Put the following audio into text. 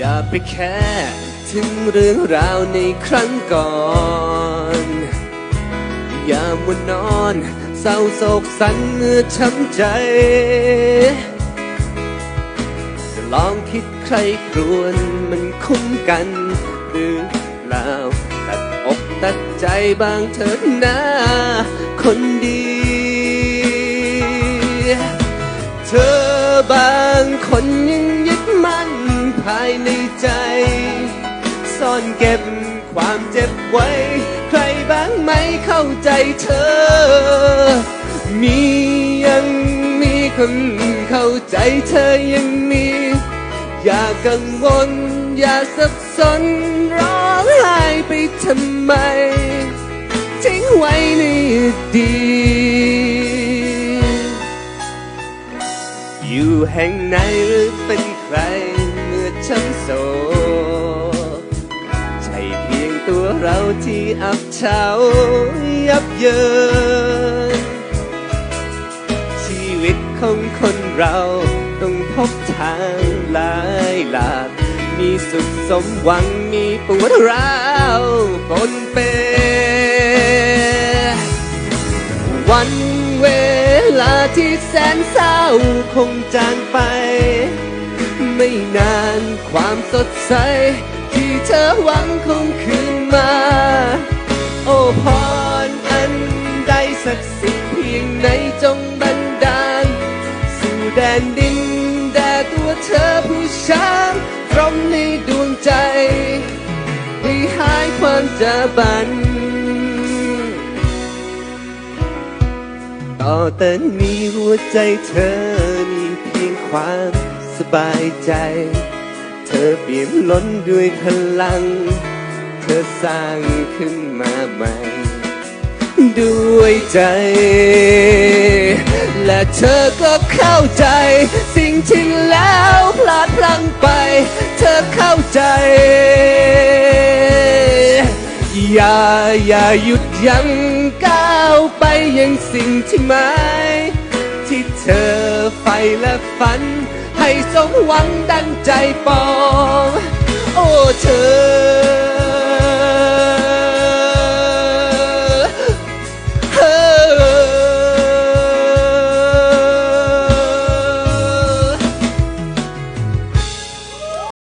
อย่าไปแค่ถึงเรื่องราวในครั้งก่อน อย่ามัวนอนเศร้าโศกสันเมื่อช้ำใจจะลองคิดใครครวนมันคุ้มกันหรือเปล่าตัดอกตัดใจบางเถิดนะคนดี เธอบางคนยังยึดมั่น ภายในใจ ซ่อนเก็บความเจ็บไว้ ใครบ้างไหมเข้าใจเธอ มียังมีคนเข้าใจเธอยังมี อย่ากังวล อย่าสับสนร้องไห้ไปทำไม ทิ้งไว้ในอดีตอยู่แห่งไหนหรือเป็นใคร ช้ำโศกใช่เพียงตัวเราที่อับเฉายับเยิน ชีวิตของคนเราต้องพบทางหลายหลากมีสุขสมหวังมีปวดร้าวปนเป วันเวลาที่แสนเศร้าคงจาง สดใส ที่เธอหวังคงคืนมา โอ้พรอันใดศักดิ์สิทธิ์เพียงไหนจงบันดาล สู่แดนดินแด่ตัวเธอผู้ช้างพร้อมในดวงใจ ให้หายความจะบันต่อแต่นี้หัวใจเธอมีเพียงความสบายใจ อเปี่ยมล้นด้วยพลัง เธอสร้างขึ้นมาใหม่ ด้วยใจ และเธอก็เข้าใจ สิ่งที่แล้วพลาดพลั้งไป เธอเข้าใจ อย่าอย่าหยุดยั้งก้าวไปยังสิ่งที่หมายที่เธอใฝ่และฝัน ให้สมหวังดังใจปอง โอ้เธอ